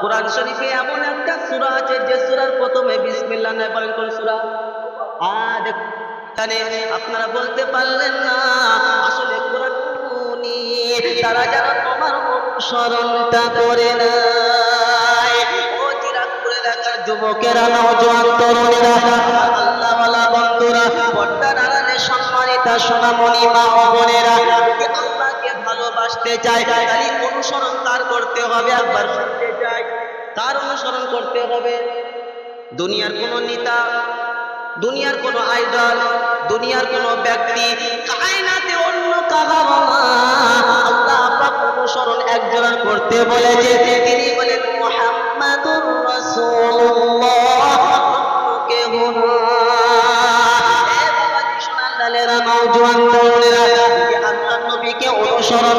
কোরআন শরীফে এমন একটা সূরা আছে যে সূরার প্রথমে বিসমিল্লাহ নয় বলেন কোন সূরা আর আপনারা বলতে পারলেন না আসলে কোরআন তারা যারা তোমার অনুসরণটা করে না যুবকেরা নওজোয়ান তরুণেরা আল্লাহওয়ালা বন্ধুরা সম্মানিতা সোনামণি মা বোনেরা চায় অনুসরণ কার করতে হবে একবার। শুনতে কার অনুসরণ করতে হবে। দুনিয়ার কোন নেতা, দুনিয়ার কোন আইডল, দুনিয়ার কোন ব্যক্তি, কায়নাতে অন্য আল্লাহ অনুসরণ করতে তিনি রাসূলুল্লাহ নবীকে অনুসরণ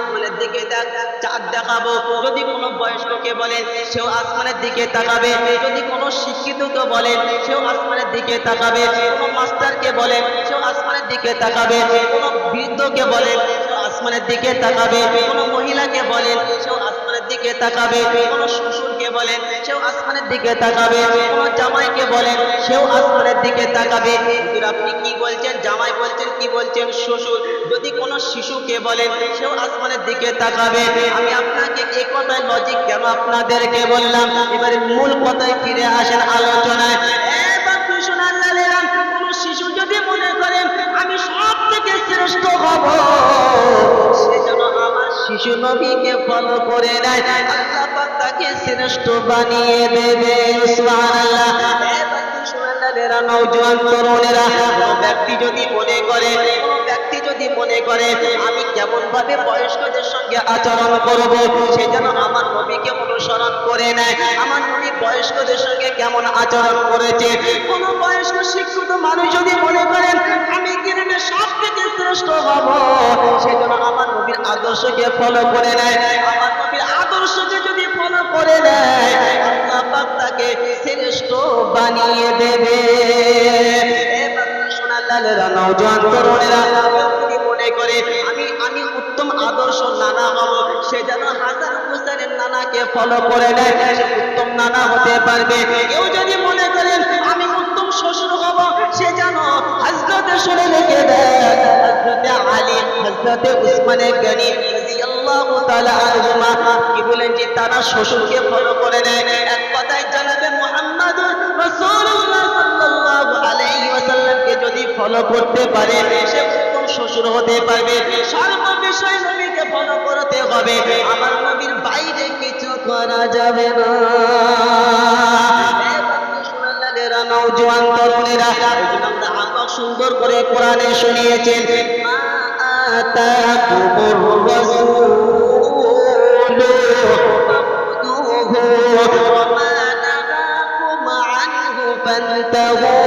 চাঁদ দেখাবো। যদি কোনো বয়স্ককে বলেন সেও আসমানের দিকে তাকাবে। যদি কোনো শিক্ষিতকে বলেন সেও আসমানের দিকে তাকাবে। কোনো মাস্টারকে বলেন সেও আসমানের দিকে তাকাবে। কোনো বৃদ্ধকে বলেন সেও আসমানের দিকে তাকাবে। কোনো মহিলাকে বলেন সেও আসমানের দিকে তাকাবে। কোনো বলেন, সেও আসমানের দিকে তাকাবে। কোনো জামাইকে বলেন, সেও আসমানের দিকে তাকাবে। আপনি কি বলছেন? জামাই বলছেন, কি বলছেন? শ্বশুর, যদি কোনো শিশুকে বলেন, সেও আসমানের দিকে তাকাবে। আমি আপনাকে এই কথায় লজিক কেন আপনাদেরকে বললাম? এবারে মূল কথায় ফিরে আসেন আলোচনায়। এ শিশু যদি মনে করেন, আমি সব থেকে শ্রেষ্ঠ হব। আমার শিশু নবীকে ফলো করে নেয় আল্লাহ পাক তাকে শ্রেষ্ঠ বানিয়ে দেবে। সুবহানাল্লাহ। এ বাপু সুবহানাল্লাহ নওজোয়ান তরুণেরা। ব্যক্তি যদি মনে করে যদি মনে করে, আমি কেমন ভাবে বয়স্কদের সঙ্গে আচরণ করব, সে যেন আমার নবীকে অনুসরণ করে নেয়। আমার নবী বয়স্কদের সঙ্গে কেমন আচরণ করেছে? কোন বয়স্ক শিক্ষিত মানুষ যদি মনে করেন, আমি কিনে সব থেকে শ্রেষ্ঠ হব সে যেন আমার নবীর আদর্শকে ফলো করে নেয়। আমার নবীর আদর্শকে যদি ফলো করে নেয় তাকে শ্রেষ্ঠ বানিয়ে দেবে। এবার সোনালালেরা নওজোয়ান তরুণেরা করে, আমি আমি উত্তম আদর্শ নানা হব, সে যেন হাজার হুসাইনের নানাকে ফলো করে নেয়, সে উত্তম নানা হতে পারবে। কেউ যদি মনে করেন আমি উত্তম শ্বশুর হব, সে যেন হজরতে শুনে রেখে দেয়। আলী হজরতে উসমানে যে তারা শ্বশুরকে ফলো করে নেয়। এক কথায় জানাবে যদি ফলো করতে পারে, সে শ্বশুর হতে পারবে সর্ব বিষয় নবীকে ফলো করতে হবে আমার নবীর বাইরে কিছু করা যাবে না এ বন্ধু সোনালালেরা, নওজোয়ান তরুণেরা এই জন্য আমরা আল্লাহ সুন্দর করে কোরআনে শুনিয়েছেন মা আতাকুমুর রাসূলু وما نهاكم عنه فانتهوا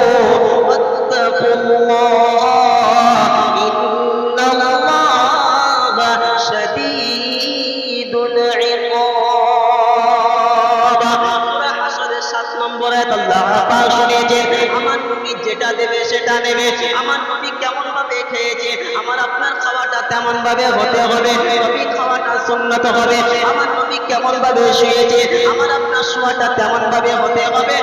ভাবে হতে হবে? সুন্নত হবে। আমার নবী কেমন ভাবে শুয়েছে? আমার আপনার শোয়াটা ভাবে হতে হবে?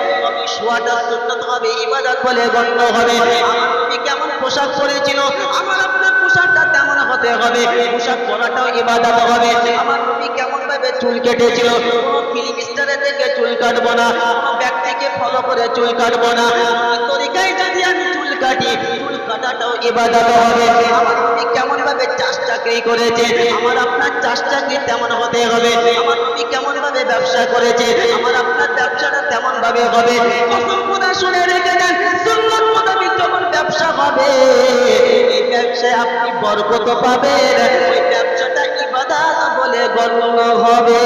শোয়াটা সুন্নত হবে, ইবাদত বলে গণ্য হবে। আমার নবী কেমন পোশাক পরেছিল? আমার আপনার পোশাকটা তেমন হতে হবে। পোশাক পরাটাও ইবাদত হবে। আমার নবী কেমন ভাবে চুল কেটেছিল? ফিল্ম স্টারের থেকে চুল কাটবো না, ব্যক্তিকে ফলো করে চুল কাটবো না। তরিকায় যদি আমি চুল কাটি, চুল কাটাটাও ইবাদত হবে। আমার নবী কেমন ভাবে চাষ চাকরি করেছে, আমার আপনার চাষ চাকরি তেমন হতে হবে। আমার নবী কেমন ভাবে ব্যবসা করেছে, আমার আপনার ব্যবসাটা তেমন ভাবে হবে। কসম খোদা শুনে রেখে দেন, সুন্নাত মোতাবেক যখন ব্যবসা হবে, এই ব্যবসায় আপনি বরকত পাবেন। ওই ব্যবসাটা ইবাদত বলে গণ্য হবে।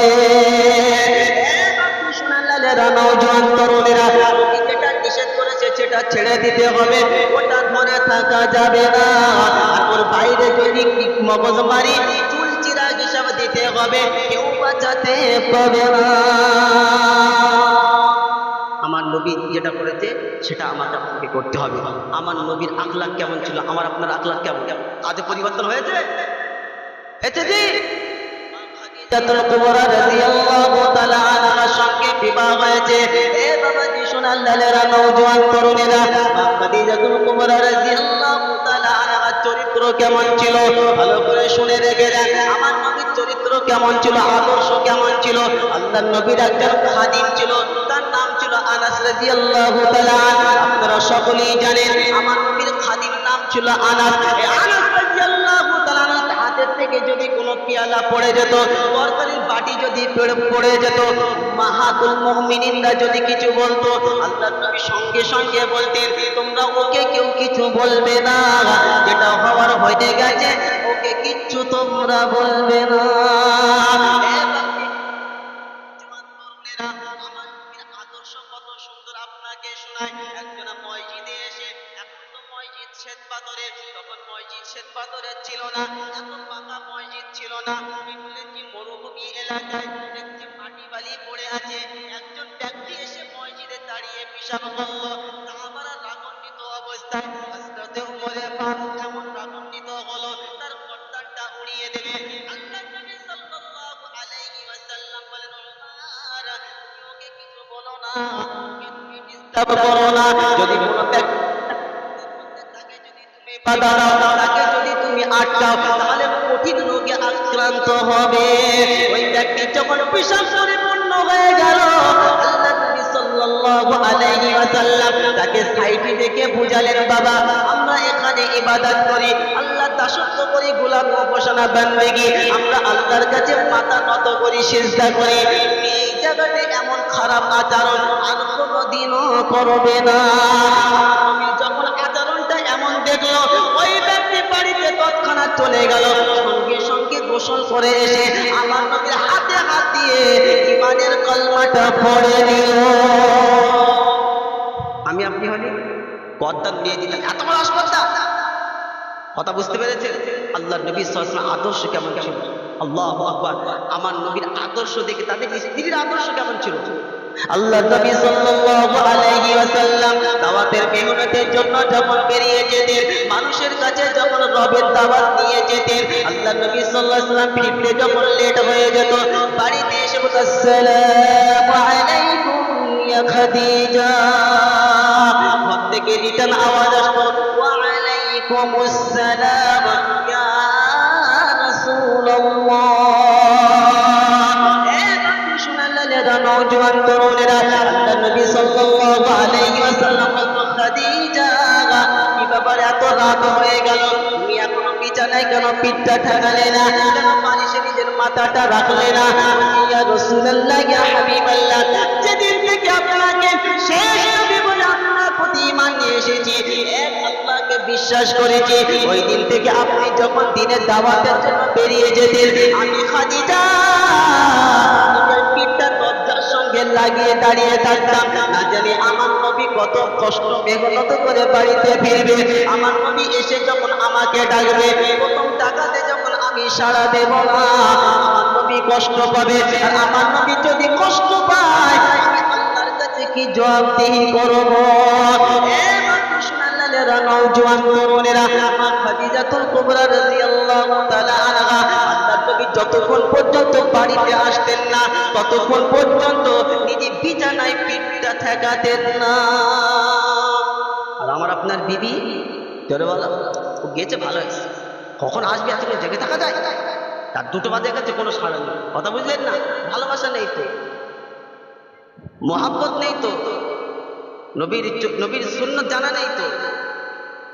নওজোয়ান তরুণেরা, ওটা ছেড়ে দিতে হবে। ওর বাইরে দিতে হবে। কেউ বাঁচাতে আমার নবী যেটা করেছে সেটা আপনাকে করতে হবে। আমার নবীর আখলাখ কেমন ছিল? আমার আপনার আখলাখ কেমন? কেমন আজ পরিবর্তন হয়েছে? হয়েছে কুবরা রাদিয়াল্লাহু তাআলা সঙ্গে বিবাহ হয়েছে। এ লালেরা, নওজোয়ান খাদিজাতুল কুবরা রাদিয়াল্লাহু তাআলা চরিত্র কেমন ছিল? ভালো করে শুনে রেখে দেন, আমার নবীর চরিত্র কেমন ছিল? আদর্শ কেমন ছিল? আল্লাহর নবীর একজন খাদিম ছিল, তার নাম ছিল আনাস রাদিয়াল্লাহু তাআলা আপনারা সকলেই জানেন, আমার নবীর খাদিম নাম ছিল আনাস। আনাস থেকে যদি কোনো পেয়ালা পড়ে যেত, তরকারির বাটি যদি পড়ে- যেত, মাহাতুল মুমিনিনরা যদি কিছু বলতো, আল্লাহ নবী সঙ্গে সঙ্গে বলতেন, তোমরা ওকে কেউ কিছু বলবে না, যেটা হওয়ার হয়ে গেছে, ওকে কিচ্ছু তোমরা বলবে না। পাথরের ছিল না, এত পাকা মসজিদ ছিল না। এগুলো কি মরুভূমি এলাকায় একটি মাটি বালি পড়ে আছে। একজন ব্যক্তি এসে মসজিদে দাঁড়িয়ে পিসাব আক্রান্ত হবে। ওই ব্যক্তি যখন পেশাব পরিপূর্ণ হয়ে গেল তাকে সাইডে ডেকে বুঝালেন, বাবা, আমরা এখানে ইবাদত করি। আল্লাহ দাসত্ব করি উপাসনা আমরা আল্লাহর কাছে মাথা নত করি করি। এই জায়গাতে এমন খারাপ আচরণ আর কোনোদিনও করবে না। যখন আচরণটা এমন দেখল, ওই ব্যক্তি বাড়িতে তৎক্ষণাৎ চলে গেল। সঙ্গে গোসল করে এসে আমার নবীর হাতে হাত দিয়ে ইমানের কলমাটা পড়ে নিল। আমি আপনি হলে? গদ্দার দিয়ে দিলাম এত বড় আসপদ্দা কথা বুঝতে পেরেছেন? আল্লাহ নবী সাল্লাল্লাহু আদর্শ কেমন ছিল? আল্লাহ আকবার। আমার নবীর আদর্শ দেখে তাদের স্ত্রীর আদর্শ কেমন ছিল? আল্লাহ নবী সাল্লাল্লাহু আলাইহি ওয়াসাল্লাম দাওয়াতের মেহনতের জন্য যখন বেরিয়ে যেতেন, মানুষের কাছে যখন রবের দাওয়াত নিয়ে যেতেন আল্লাহ নবী সাল্লাল্লাহু আলাইহি ওয়াসাল্লাম ফিরতে যখন লেট হয়ে যেত, বাড়িতে এসে বলতো, আসসালামু আলাইকুম ইয়া খাদিজা। ঘর থেকে রিটার্ন আওয়াজ আসতো, ওয়া আলাইকুম আসসালাম ইয়া রাসূলুল্লাহ। সোনালালেরা নওজোয়ান তরুণেরা আল্লাহ নবী সাল্লাল্লাহু আলাইহি ওয়াসাল্লাম খাদিজা কি ব্যাপার এত রাত হয়ে গেল? তুমি এখনও বিছানায় কেন পিঠটা ঠেকালে না? কেন বালিশে নিজের মাথাটা রাখলে না? ইয়া রাসূলুল্লাহ, ইয়া হাবিবাল্লাহ, যেদিন থেকে আপনাকে শেষ নবী বলে আপনার প্রতি ঈমান নিয়ে এসেছি, এক আল্লাহকে বিশ্বাস করেছি, ওই দিন থেকে আপনি যখন দিনের দাওয়াতের জন্য বেরিয়ে যেতেন, আমি খাদিজা পিঠটা দরজার লাগিয়ে দাঁড়িয়ে থাকতাম। না জানি আমার নবী কত কষ্ট মেহনত করে বাড়িতে ফিরবে। আমার নবী এসে যখন আমাকে ডাকবে, প্রথম টাকাতে যখন আমি সাড়া দেব না, আমার নবী কষ্ট পাবে। আমার নবী যদি কষ্ট পায়, আমি আল্লাহর কাছে কি জবাবদিহি করব? নওজোয়ান তরুণেরা খাদিজাতুল কুবরা রাদিয়াল্লাহু যতক্ষণ পর্যন্ত বাড়িতে আসতেন না, ততক্ষণ পর্যন্ত নিজে বিছানায় পিঠটা ঠেকাতেন না। আর আমার আপনার বিবি জোরে বলো ও গেছে ভালো হয়েছে। কখন আসবে এত জেগে থাকা যায়? তার দুটো বাজে গেছে, কোনো সাড়া নেই। কথা বুঝলেন না? ভালোবাসা নেই তো। মোহাব্বত নেই তো। নবীর নবীর শূন্য জানা নেই তো।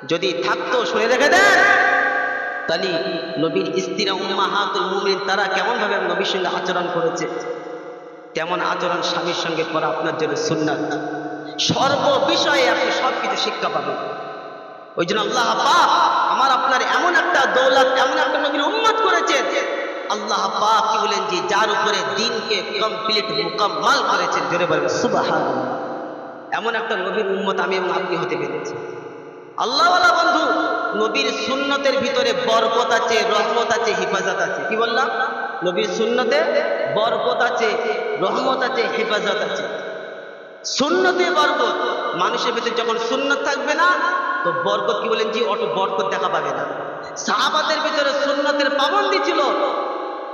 যদি থাকতো, শুনে রেখে দেন। তাহলে নবীর স্ত্রীরা উম্মাহাতুল মুমিন তারা কেমন ভাবে নবীর সঙ্গে আচরণ করেছে? তেমন আচরণ স্বামীর সঙ্গে করা আপনার জন্য সুন্নাত? সর্ব বিষয়ে আপনি সব কিছু শিক্ষা পাবেন। ওই জন্য আল্লাহ পাক আমার আপনার এমন একটা দৌলত, এমন একটা নবীর উম্মত করেছেন। আল্লাহ পাক কি বলেন যে, যার উপরে দিনকে কমপ্লিট মুকাম্মাল করেছেন, জোরে বলেন, সুবহানাল্লাহ। এমন একটা নবীর উম্মত আমি এবং আপনি হতে পেরেছি। আল্লাহওয়ালা বন্ধু নবীর সুন্নতের ভিতরে বরকত আছে, রহমত আছে, হেফাজত আছে। কি বললাম? নবীর সুন্নতে বরকত আছে, রহমত আছে, হেফাজত আছে। সুন্নতে বরকত, মানুষের ভিতরে যখন সুন্নত থাকবে না, তো বরকত কি বলেন জি? অটো বরকত দেখা পাবে না। সাহাবাদের ভিতরে সুন্নতের পাবন্দি ছিল।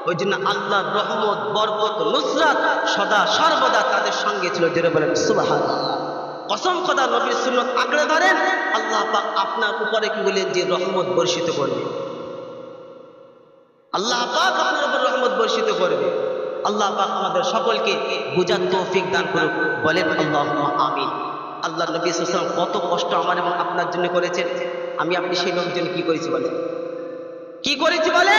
ওই জন্য আল্লাহ রহমত, বরকত, নুসরাত সদা সর্বদা তাদের সঙ্গে ছিল। যেটা বলেন সুবাহ কসম খোদা নবীর সুন্নত আঁকড়ে ধরেন, আল্লাহ পাক আপনার উপরে কি বলেন যে রহমত বর্ষিত করবে। আল্লাহ পাক আপনার উপর রহমত বর্ষিত করবে। আল্লাহ পাক আমাদের সকলকে বুঝার তৌফিক দান করুক। বলেন আল্লাহ আমিন। আল্লাহ নবী সাল্লাম কত কষ্ট আমার এবং আপনার জন্য করেছেন। আমি, আপনি সেই লোকের জন্য কি করেছি বলেন? কি করেছি বলে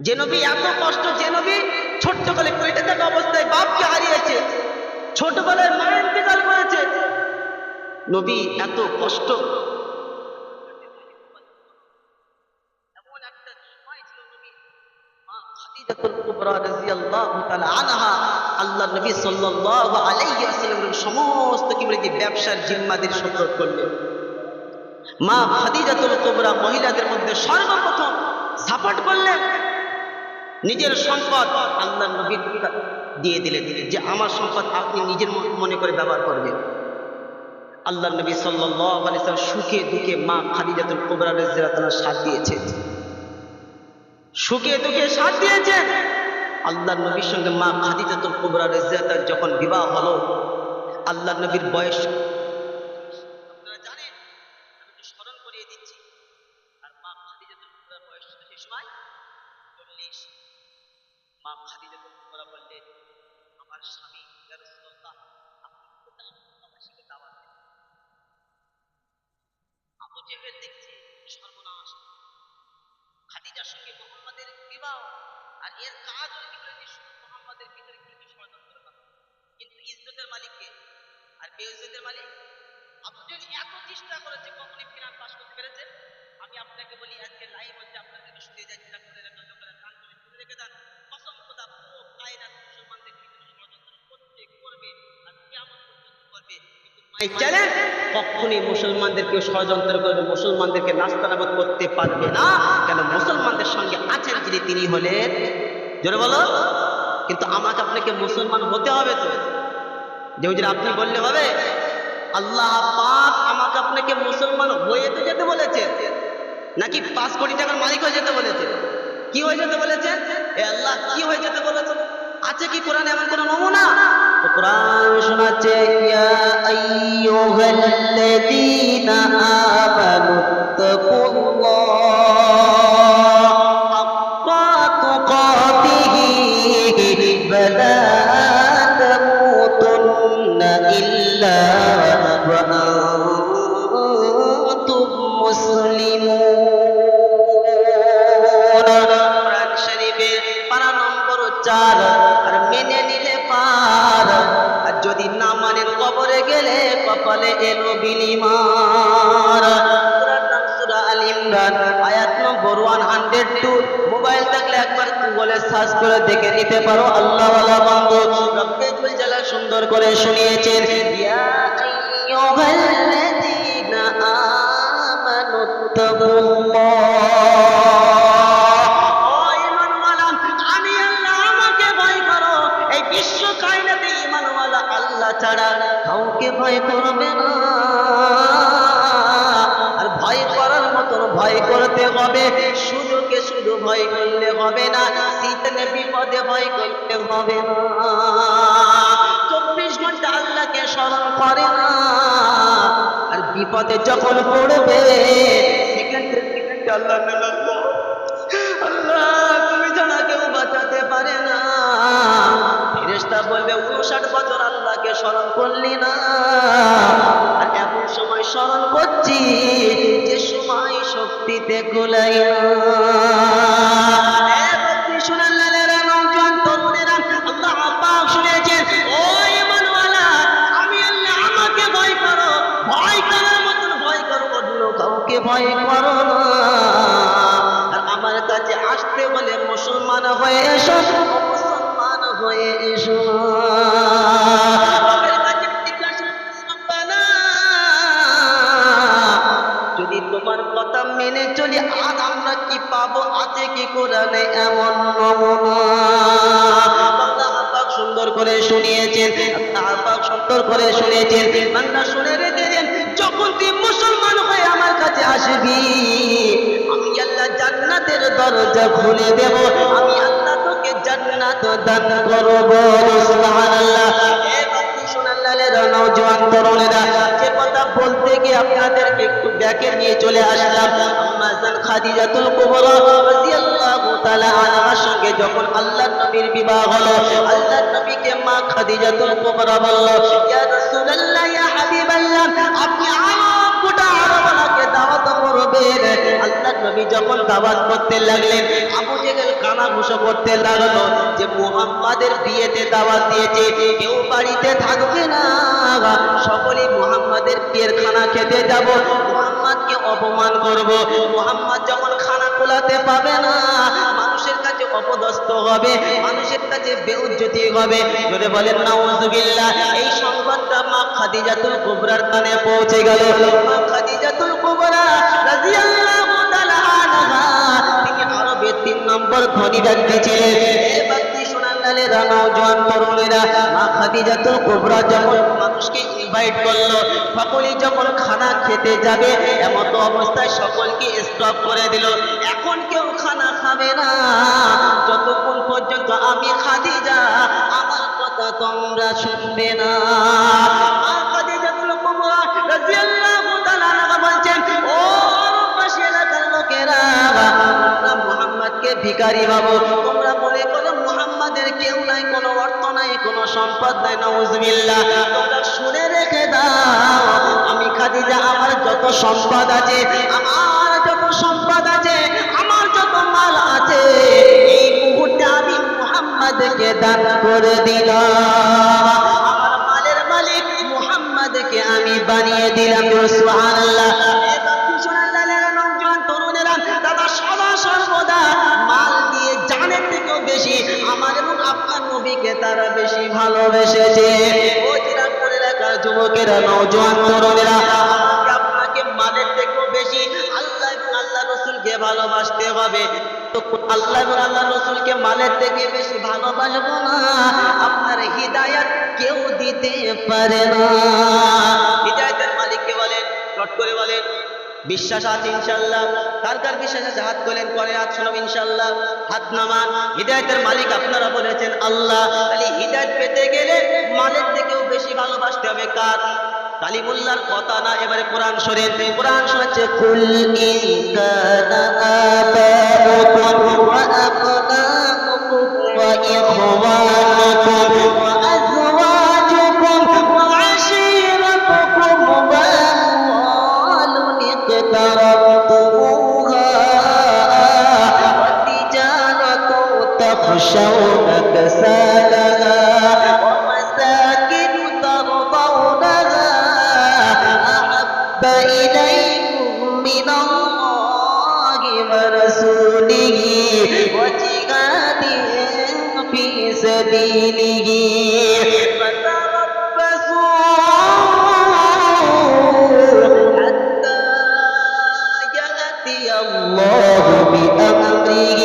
যে নবী এত কষ্ট, যে নবী ছোট্টকালে পেটে থাকা অবস্থায় বাপকে হারিয়েছে। ছোটবেলায় মা ইন্তেকাল করেছে। নবী এত কষ্ট। সমস্ত কি বলে ব্যবসার মা মহিলাদের মধ্যে সর্বপ্রথম সাপোর্ট করলেন। নিজের সম্পদ আল্লাহ নবী দিয়ে দিলেন, যে আমার সম্পদ আপনি নিজের মনে করে ব্যবহার করবেন। আল্লাহ নবী সাল্লাম সুখে দুঃখে মা খাদিজাতুল কুবরা তাআলা সাথ দিয়েছে সুখে দুঃখে সাথ দিয়েছে আল্লাহ নবীর সঙ্গে মা খাদিজাতুল কুবরা রাদিয়াল্লাহু যখন বিবাহ হলো, আল্লাহ নবীর বয়স আপনারা জানেন আমি একটু স্মরণ করিয়ে দিচ্ছি আর মা খাদিজাতুল কুবরার বয়স ছিল সেই সময় চল্লিশ মা খাদিজাতুল কুবরা বললেন আমার স্বামী ইয়া রাসূলুল্লাহ আপনি কোথা আমাকে দাওয়াত দেন আবু জেহেল দেখছে সর্বনাশ খাদিজার সঙ্গে মোহাম্মদের বিবাহ আর এর কাজ হলো কি শুধু মোহাম্মদের ভিতরে কিছু ষড়যন্ত্র কিন্তু ইজ্জতের মালিককে। আর বেউজতের মালিক? আবু এত চেষ্টা করেছে কখনই ফিরান পাস করতে পেরেছে আমি আপনাকে বলি, আজকে লাইভ হচ্ছে আপনাদেরকে শুনে যাচ্ছি কান করে রেখে দেন মাই চ্যালেঞ্জ কখনই মুসলমানদের কেউ ষড়যন্ত্র করবে, মুসলমানদেরকে নাস্তানাবদ করতে পারবে না। কেন? মুসলমানদের সঙ্গে আছেন যিনি তিনি হলেন। জোরে বলো। কিন্তু আমাকে আপনাকে মুসলমান হতে হবে তো। যে হুজুর আপনি বললে হবে, আল্লাহ পাক আমাকে আপনাকে মুসলমান হয়ে তো যেতে বলেছে নাকি পাঁচ কোটি টাকার মালিক হয়ে যেতে বলেছে কি হয়ে যেতে বলেছে এ আল্লাহ কি হয়ে যেতে বলেছে আছে কি কোরআন এমন কোন নমুনা? কোরআন শোনাচ্ছে ইয়া আইয়ুহাল্লাযীনা আমানু গুগলে সার্চ করে দেখে নিতে পারো। আল্লাহ বন্ধু রব্বুল জালাল সুন্দর করে শুনিয়েছেন ছাড়া ভয় করবে না। আর ভয় করার মতন ভয় করতে হবে সুযোগে শুধু ভয় করলে হবে না। হবে না। চব্বিশ ঘণ্টা আল্লাহকে স্মরণ করে না। আর বিপদে যখন পড়বে তুমি জানা কেউ বাঁচাতে পারে না। ফেরেশতা বলবে উনষাট বছর আল্লাহকে স্মরণ করলি না। আর এমন সময় স্মরণ করছি, যে সময় শক্তিতে গোলাই না। হয়ে এসো। মুসলমান হয়ে এসো। যদি তোমার কথা মেনে চলি, আজ আমরা কি পাবো? আছে কি কোরআনে এমন নমুনা? সুন্দর করে শুনিয়েছেন সুন্দর করে শুনিয়েছেন। বান্দা শুনে রেখেছেন, যখন তুই মুসলমান হয়ে আমার কাছে আসবি, আমি আল্লাহ জান্নাতের দরজা খুলে দেব, আমি জান্নাত দান করব। সুবহানাল্লাহ। এ বাকি সোনাল্লালের নওজোয়ান তরুণেরা যে কথা বলতে গিয়ে আপনাদেরকে একটু ব্যাকে নিয়ে চলে আসলাম। আম্মাজান খাদিজাতুল কুবরা রাদিয়াল্লাহু তাআলা আনহার সঙ্গে যখন আল্লাহর নবীর বিবাহ হলো, আল্লাহর নবীকে মা খাদিজাতুল কুবরা বলল, ইয়া রাসূলুল্লাহ, ইয়া হাবিবাল্লাহ, আপনি আরব গোটা আরবকে দাওয়াত করবেন। আল্লাহর নবী যখন দাওয়াত করতে লাগলেন, আবু জেহেল কানা ঘুষো করতে লাগল যে, মুহাম্মাদের বিয়েতে দাওয়াত দিয়েছে, কেউ বাড়িতে থাকবে না। সকলেই মুহাম্মাদের বিয়ের খানা খেতে যাব। মুহাম্মাদকে অপমান করব। মুহাম্মদ যখন খানা খোলাতে পাবে না, মানুষের কাছে অপদস্থ হবে, মানুষের কাছে বেউজ্জতি হবে। যদি বলেন না নাউজুবিল্লাহ। এই সংবাদটা মা খাদিজাতুল কুবরার কানে পৌঁছে গেল। মা খাদিজাতুল কুবরা রাদিয়াল্লাহু নম্বর ধনী ব্যক্তি ছিলেন মানুষকে ইনভাইট করল যখন খানা খেতে যাবে অবস্থায় সকলকে স্টপ করে দিল। এখন কেউ খানা খাবে না। যতক্ষণ পর্যন্ত আমি খাদিজা, আমার কথা তোমরা শুনবে না। ভিখারি ভাবো তোমরা মনে করো মুহাম্মাদের কেউ নাই, কোনো অর্থ নাই, কোনো সম্পদ নাই, নাউজুবিল্লাহ। তোমরা শুনে রেখে দাও, আমি খাদিজা, আমার যত সম্পদ আছে, আমার যত সম্পদ আছে, আমার যত মাল আছে, এই মুহূর্তে আমি মুহাম্মাদকে দান করে দিলাম। আমার মালের মালিক মুহাম্মাদকে আমি বানিয়ে দিলাম, সুবহানাল্লাহ। ভালোবেসেছে। যুবকেরা নওজোয়ান তরুণেরা আপনাকে মালের থেকেও বেশি আল্লাহ এবং আল্লাহ রসুলকে ভালোবাসতে হবে। আল্লাহ এবং আল্লাহ রসুলকে মালের থেকে বেশি ভালোবাসবো না, আপনার হৃদায়ত কেউ দিতে পারে না। হৃদায়তের মালিককে বলেন চট করে বলেন বিশ্বাস আছে ইনশাল্লাহ কার কার বিশ্বাস আছে হাত তোলেন করে হাত শোনাব ইনশাল্লাহ হাত নামান হৃদায়তের মালিক আপনারা বলেছেন আল্লাহ। তাহলে হৃদায়ত পেতে গেলে মালের থেকেও বেশি ভালোবাসতে হবে কার? কালিমুল্লাহর কথা না, এবারে কোরআন শরীফ। কোরআন শোনাচ্ছে, কুল من الله ورسوله وجهاد في سبيله فتربصوا حتى يأتي الله بأمره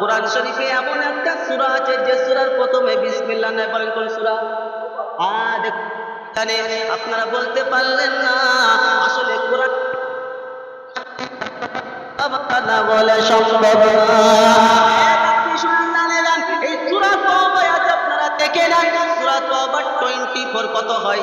কোরআন শরীফে এমন একটা সূরা আছে যে সূরার প্রথমে বিসমিল্লাহ নয়, বলেন কোন সূরা? আ দেখ এখানে আপনারা বলতে পারলেন না, আসলে কোরআন সম্ভব আপনারা দেখে নেন, সূরা তওবা 24 কত হয়?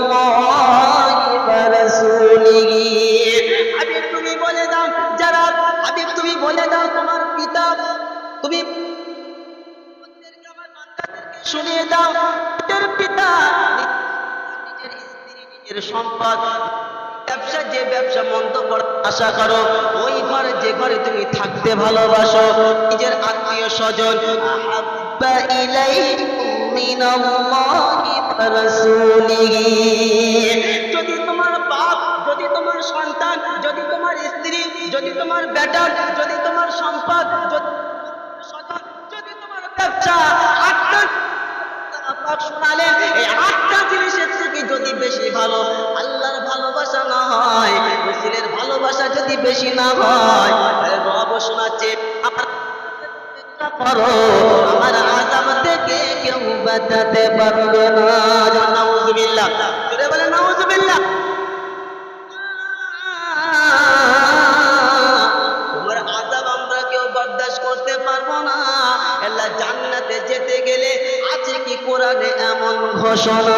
সম্পদ। ব্যবসা যে ব্যবসা মন্দ আশা করো, ওই ঘরে যে ঘরে তুমি থাকতে ভালোবাসো, নিজের আত্মীয় স্বজন। যদি তোমার বাপ, যদি তোমার সন্তান, যদি তোমার স্ত্রী, যদি তোমার বেটা, যদি তোমার সম্পদ, যদি তোমার ব্যবসা আটটা শোনালেন, এই আটটা জিনিসের থেকে যদি বেশি ভালো, আল্লাহর ভালোবাসা না হয়, রসুলের ভালোবাসা যদি বেশি না হয় রব শোনাচ্ছে কেউ আমরা কেউ বরদাস্ত করতে পারব না। জান্নাতে যেতে গেলে আছে কি কোরআনে এমন ঘোষণা?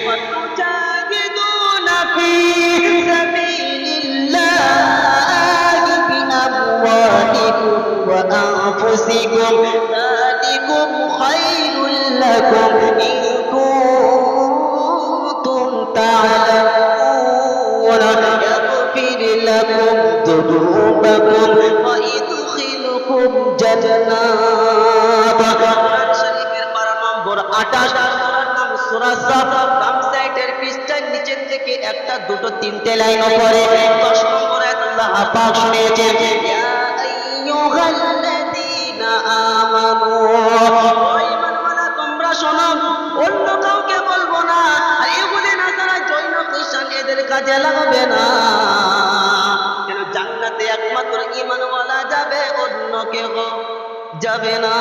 وأنفسكم ذلكم خير لكم إن كنتم تعلمون يغفر لكم ذنوبكم ويدخلكم جنات কোরআন শরীফের পারা নম্বর 28 সূরার নাম সূরা সাফ বাম সাইডের পৃষ্ঠার নিচের থেকে একটা দুটো তিনটে লাইন পরে 10 নম্বর আয়াত আল্লাহ পাক শুনিয়েছেন কাজে লাগবে না। কেন জান্নাতে একমাত্র ইমানওয়ালা যাবে অন্য কেউ যাবে না।